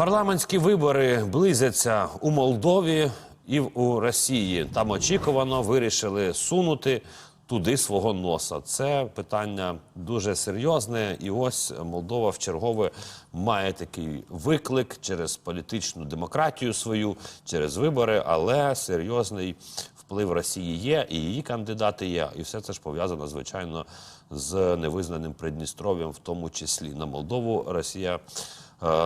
Парламентські вибори близяться у Молдові і у Росії. Там очікувано вирішили сунути туди свого носа. Це питання дуже серйозне. І ось Молдова вчергове має такий виклик через політичну демократію свою, через вибори, але серйозний вплив Росії є, і її кандидати є. І все це ж пов'язано, звичайно, з невизнаним Придністров'ям, в тому числі на Молдову. Росія е,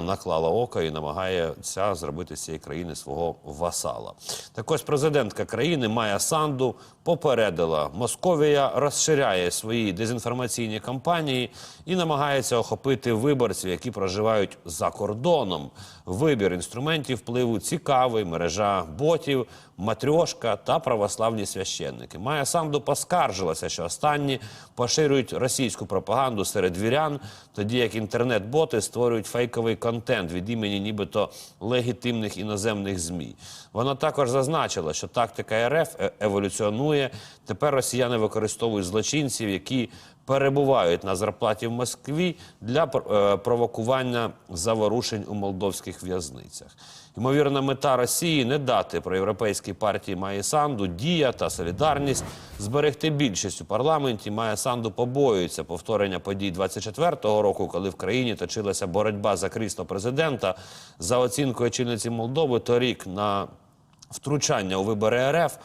наклала око і намагається зробити з цієї країни свого васала. Так ось президентка країни Майя Санду попередила, Московія розширяє свої дезінформаційні кампанії і намагається охопити виборців, які проживають за кордоном. Вибір інструментів впливу цікавий, мережа ботів, матрьошка та православні священники. Майя Санду поскаржилася, що останні поширюють російську пропаганду серед вірян, тоді як інтернет-боти створюють фейковий контент від імені нібито легітимних іноземних змі. Вона також зазначила, що тактика РФ е- еволюціонує. Тепер росіяни використовують злочинців, які перебувають на зарплаті в Москві для е, провокування заворушень у молдовських в'язницях. Ймовірна мета Росії не дати проєвропейській партії Майї Санду дія та солідарність зберегти більшість у парламенті. Майя Санду побоюється повторення подій 24-го року, коли в країні точилася боротьба за крісло президента. За оцінкою очільниці Молдови, торік на втручання у вибори РФ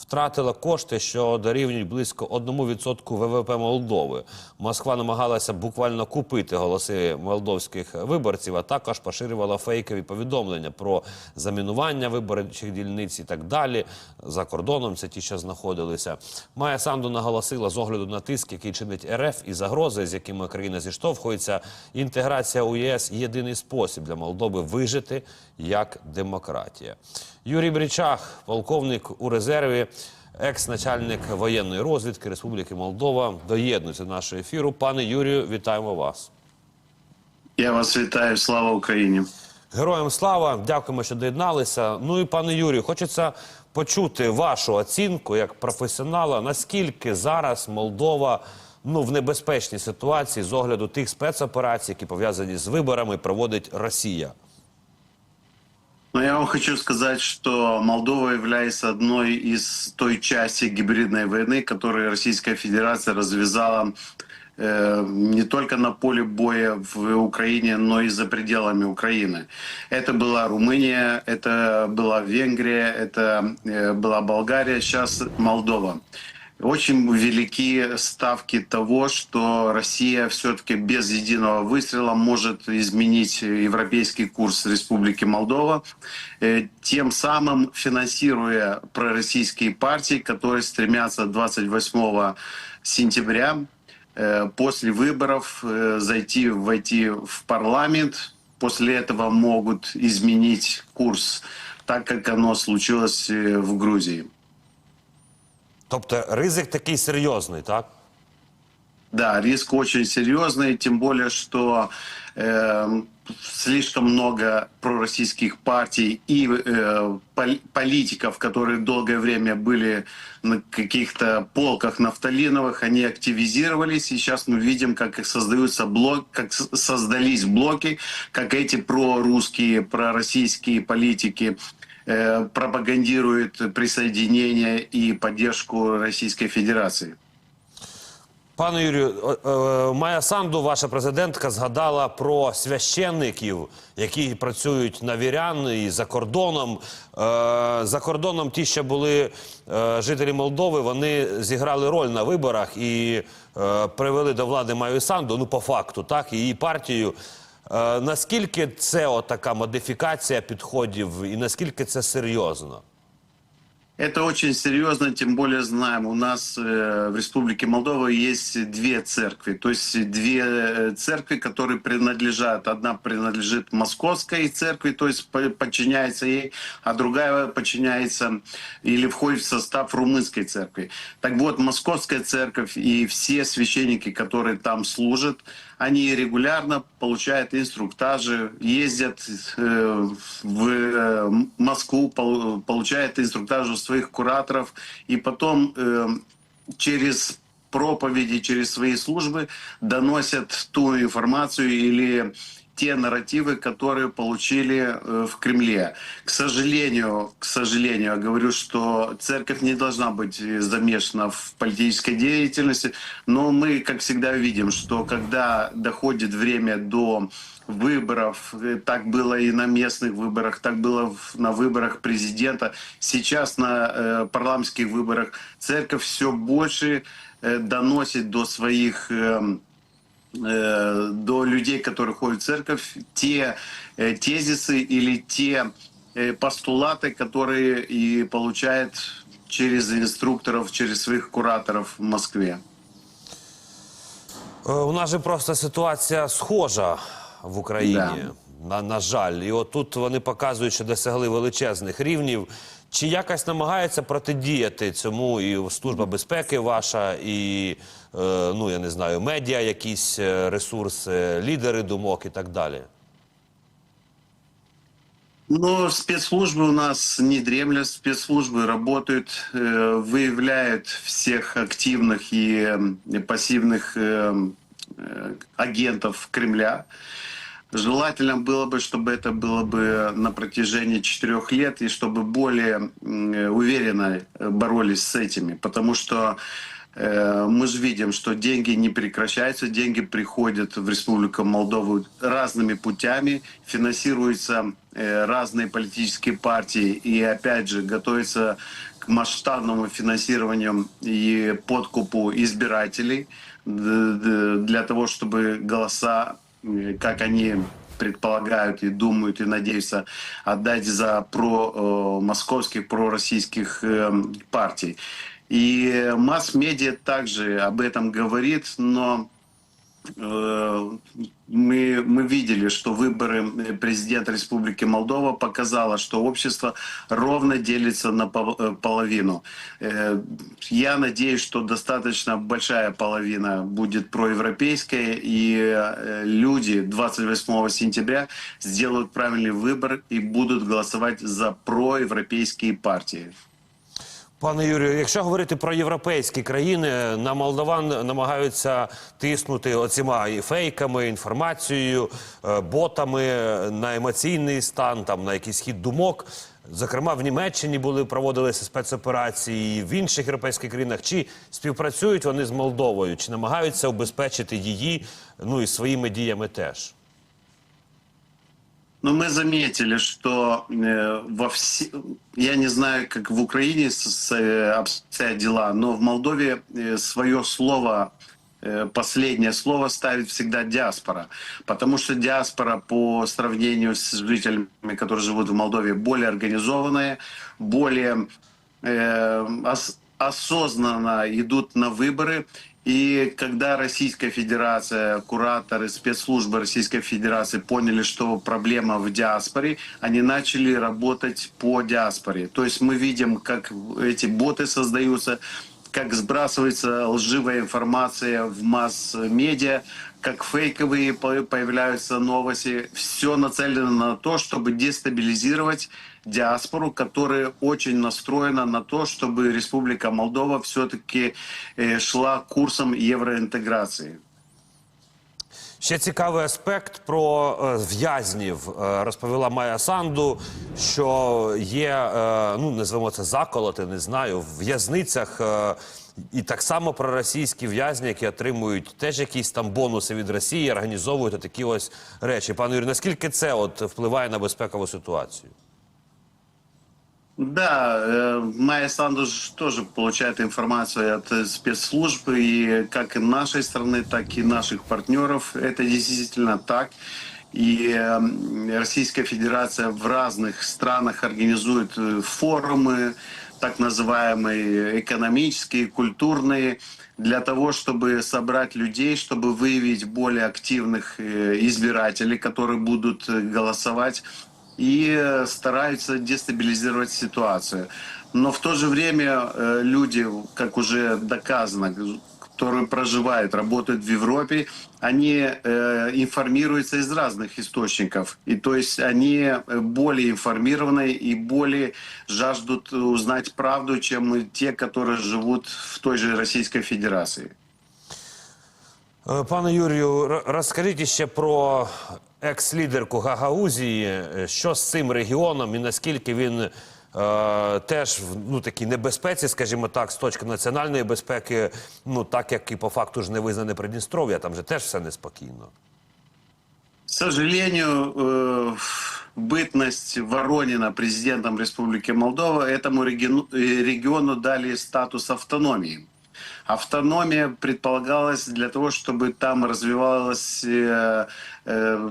втратила кошти, що дорівнюють близько 1% ВВП Молдови. Москва намагалася буквально купити голоси молдовських виборців, а також поширювала фейкові повідомлення про замінування виборчих дільниць і так далі. За кордоном це ті, що знаходилися. Майя Санду наголосила з огляду на тиск, який чинить РФ і загрози, з якими країна зіштовхується. Інтеграція у ЄС єдиний спосіб для Молдови вижити як демократія. Юрій Брічах, полковник у резерві, екс-начальник воєнної розвідки Республіки Молдова, доєднується до нашого ефіру. Пане Юрію, вітаємо вас. Я вас вітаю, слава Україні. Героям слава, дякуємо, що доєдналися. Ну і пане Юрію, хочеться почути вашу оцінку як професіонала. Наскільки зараз Молдова ну в небезпечній ситуації з огляду тих спецоперацій, які пов'язані з виборами, проводить Росія? Но я вам хочу сказать, что Молдова является одной из той части гибридной войны, которую Российская Федерация развязала э, не только на поле боя в Украине, но и за пределами Украины. Это была Румыния, это была Венгрия, это э, была Болгария, сейчас Молдова. Очень велики ставки того, что Россия все-таки без единого выстрела может изменить европейский курс Республики Молдова, э, тем самым финансируя пророссийские партии, которые стремятся 28 сентября э, после выборов э, зайти, войти в парламент. После этого могут изменить курс, так как оно случилось в Грузии. Тобто ризик такий серйозний, так? Да, риск очень серьезный, тем более, что э, слишком много пророссийских партий и э, пол- политиков, которые долгое время были на каких-то полках нафталиновых, они активизировались. И сейчас мы видим, как их создаются блок, как создались блоки, как эти прорусские, пророссийские политики э, пропагандируют присоединение и поддержку Российской Федерации. Пане Юрію, Майя Санду, ваша президентка, згадала про священників, які працюють на вірян і за кордоном. Е, За кордоном ті, що були е, жителі Молдови, вони зіграли роль на виборах і е, привели до влади Майю Санду, ну по факту, так, її партію. Е, Наскільки це отака модифікація підходів і наскільки це серйозно? Это очень серьезно, тем более знаем, у нас э, в Республике Молдова есть две церкви, то есть две э, церкви, которые принадлежат, одна принадлежит Московской церкви, то есть по- подчиняется ей, а другая подчиняется или входит в состав Румынской церкви. Так вот, Московская церковь и все священники, которые там служат, они регулярно получают инструктажи, ездят э, в Москву, пол- получают инструктаж у своих кураторов, и потом э, через проповеди, через свои службы доносят ту информацию или те нарративы, которые получили э, в Кремле. К сожалению, к сожалению, я говорю, что церковь не должна быть э, замешана в политической деятельности, но мы, как всегда, видим, что когда доходит время до выборов, э, так было и на местных выборах, так было на выборах президента, сейчас на э, парламентских выборах церковь все больше э, доносит до своих эм, до людей, которые ходят в церковь, те тезисы или те постулаты, которые и получает через инструкторов, через своих кураторов в Москве. У нас же просто ситуація схожа в Україні. На, на жаль, і от тут вони показують, що досягли величезних рівнів. Чи якось намагається протидіяти цьому і служба безпеки ваша, і е, ну я не знаю, медіа, якісь е, ресурси, лідери думок і так далі? Но спецслужбы у нас не дремлят, спецслужбы работают, э, выявляют всех активных и э, пассивных э, э, агентов Кремля. Желательно было бы, чтобы это было бы на протяжении четырех лет и чтобы более уверенно э, боролись с этими, потому что э, мы же видим, что деньги не прекращаются, деньги приходят в Республику Молдову разными путями, финансируются э, разные политические партии. И опять же готовятся к масштабному финансированию и подкупу избирателей для того, чтобы голоса, как они предполагают и думают и надеются отдать за про э, московских, пророссийских э, партий. И масс-медиа также об этом говорит, но э, мы, мы видели, что выборы президента Республики Молдова показало, что общество ровно делится на э, половину. Э, Я надеюсь, что достаточно большая половина будет проевропейская, и э, люди 28 сентября сделают правильный выбор и будут голосовать за проевропейские партии. Пане Юрію, якщо говорити про європейські країни, на молдаван намагаються тиснути оціма і фейками, інформацією, е, ботами на емоційний стан, там на якийсь хід думок. Зокрема, в Німеччині були проводилися спецоперації, в інших європейських країнах. Чи співпрацюють вони з Молдовою, чи намагаються убезпечити її, ну і своїми діями теж? Но мы заметили, что э, во все... Я не знаю, как в Украине э, обстоят дела, но в Молдове э, свое слово, последнее слово ставит всегда диаспора. Потому что диаспора по сравнению с жителями, которые живут в Молдове, более организованные, более ос- осознанно идут на выборы. И когда Российская Федерация, кураторы, спецслужбы Российской Федерации поняли, что проблема в диаспоре, они начали работать по диаспоре. То есть мы видим, как эти боты создаются, как сбрасывается лживая информация в масс-медиа, как фейковые по- появляются новости. Все нацелено на то, чтобы дестабилизировать диаспору, которая очень настроена на то, чтобы Республика Молдова все-таки шла курсом евроинтеграции. Ще цікавий аспект про е, в'язнів. Е, розповіла Майя Санду, що є, е, ну називаємо це заколоти, не знаю, в в'язницях. І так само проросійські в'язні, які отримують теж якісь там бонуси від Росії, організовують такі ось речі. Пане Юрій, наскільки це от впливає на безпекову ситуацію? Да, э, Майя Сандуш тоже получает информацию от э, спецслужб, и как и нашей страны, так и наших партнеров. Это действительно так. И э, Российская Федерация в разных странах организует э, форумы, так называемые экономические, культурные, для того, чтобы собрать людей, чтобы выявить более активных э, избирателей, которые будут э, голосовать и э, стараются дестабилизировать ситуацию. Но в то же время э, люди, как уже доказано, которые проживают, работают в Европе, они э, информируются из разных источников. И то есть они э, более информированы и более жаждут узнать правду, чем те, которые живут в той же Российской Федерации. Пане Юрію, р- розкажіть ще про екс-лідерку Гагаузії. Е, Що з цим регіоном і наскільки він е, теж в ну, такій небезпеці, скажімо так, з точки національної безпеки, ну так як і по факту ж не визнане Придністров'я, там же теж все неспокійно. К сожалению, э, бытность Воронина президентом Республики Молдова этому региону, э, региону дали статус автономии. Автономия предполагалась для того, чтобы там развивалась э, э,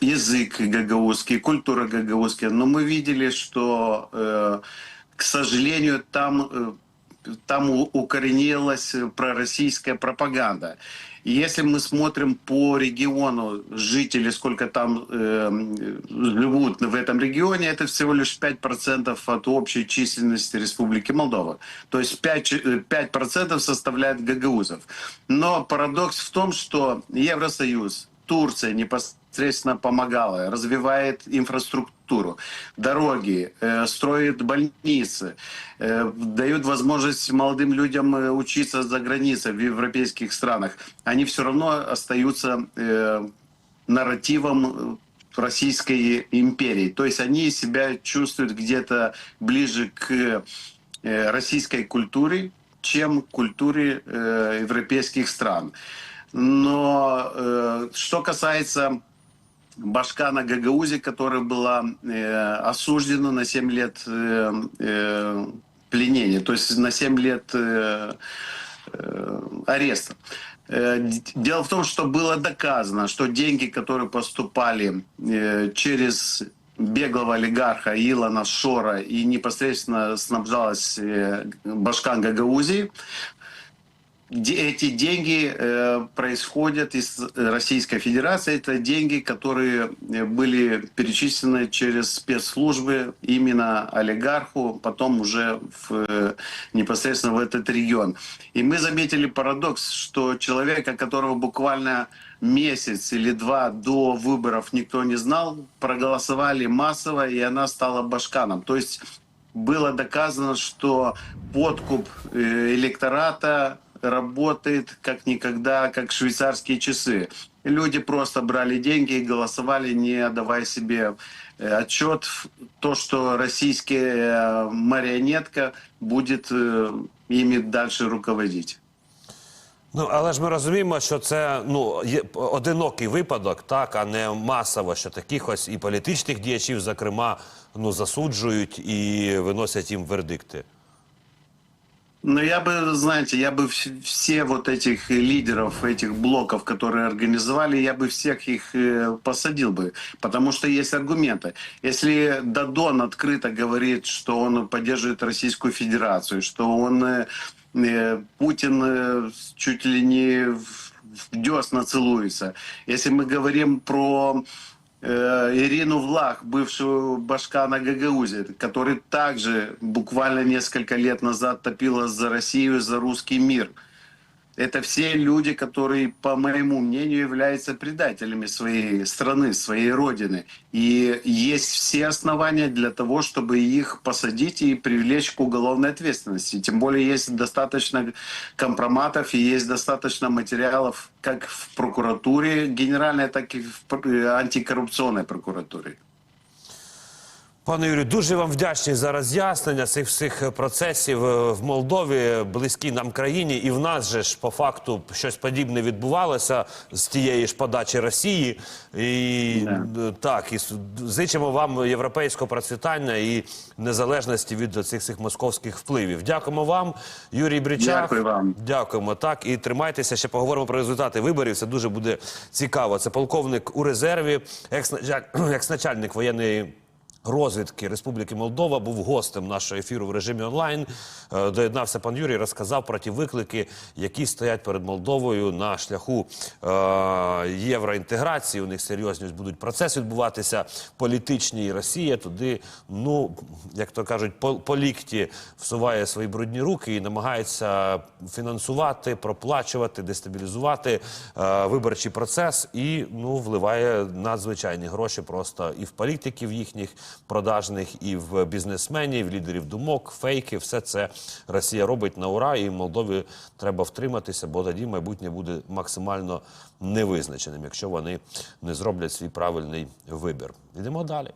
язык гагаузский, культура гагаузская. Но мы видели, что, э, к сожалению, там э, там у- укоренилась э, пророссийская пропаганда. Если мы смотрим по региону, жители, сколько там э, живут в этом регионе, это всего лишь 5% от общей численности Республики Молдова. То есть 5%, ч- э, 5% составляет гагаузов. Но парадокс в том, что Евросоюз, Турция непосредственно помогала, развивает инфраструктуру, дороги, э, строит больницы, э, дают возможность молодым людям э, учиться за границей в европейских странах. Они все равно остаются нарративом Российской империи. То есть они себя чувствуют где-то ближе к российской культуре, чем культуре европейских стран. Но э, что касается Башкана Гагаузии, которая была э, осуждена на 7 лет э, э, пленения, то есть на 7 лет э, э, ареста. Э, Дело в том, что было доказано, что деньги, которые поступали э, через беглого олигарха Илона Шора и непосредственно снабжалась э, Башкан Гагаузии, Де- эти деньги э, происходят из Российской Федерации. Это деньги, которые э, были перечислены через спецслужбы именно олигарху, потом уже в, э, непосредственно в этот регион. И мы заметили парадокс, что человека, которого буквально месяц или два до выборов никто не знал, проголосовали массово, и она стала башканом. То есть было доказано, что подкуп электората работает как никогда, как швейцарские часы. Люди просто брали деньги и голосовали, не отдавая себе э, отчет в то, что российская э, марионетка будет э, ими дальше руководить. Ну, але ж ми розуміємо, що це ну, є одинокий випадок, так, а не масово, що таких ось і політичних діячів, зокрема, ну, засуджують і виносять їм вердикти. Но я бы, знаете, я бы вс- все вот этих лидеров, этих блоков, которые организовали, я бы всех их э, посадил бы, потому что есть аргументы. Если Дадон открыто говорит, что он поддерживает Российскую Федерацию, что он э, э, Путин чуть ли не в десна целуется, если мы говорим про Ирину Влах, бывшую Башкана Гагаузии, который также буквально несколько лет назад топила за Россию, за русский мир. Это все люди, которые, по моему мнению, являются предателями своей страны, своей родины. И есть все основания для того, чтобы их посадить и привлечь к уголовной ответственности. Тем более есть достаточно компроматов и есть достаточно материалов как в прокуратуре генеральной, так и в антикоррупционной прокуратуре. Пане Юрію, дуже вам вдячний за роз'яснення цих всіх процесів е, в Молдові, близькій нам країні, і в нас же ж по факту щось подібне відбувалося з тієї ж подачі Росії. І Да. е, так, і зичимо вам європейського процвітання і незалежності від цих всіх московських впливів. Дякуємо вам, Юрій Бричак. Дякую вам. Дякуємо. Так і тримайтеся. Ще поговоримо про результати виборів. Це дуже буде цікаво. Це полковник у резерві, екс-началь- екс-начальник воєнної. Розвідки Республіки Молдова був гостем нашого ефіру в режимі онлайн. Е, Доєднався пан Юрій, розказав про ті виклики, які стоять перед Молдовою на шляху е, євроінтеграції. У них серйозні будуть процеси відбуватися політичні, і Росія туди, ну як то кажуть, по лікті всуває свої брудні руки і намагається фінансувати, проплачувати, дестабілізувати е, виборчий процес і ну вливає надзвичайні гроші просто і в політиків їхніх, продажних і в бізнесменів, лідерів думок, фейки. Все це Росія робить на ура, і Молдові треба втриматися, бо тоді майбутнє буде максимально невизначеним, якщо вони не зроблять свій правильний вибір. Йдемо далі.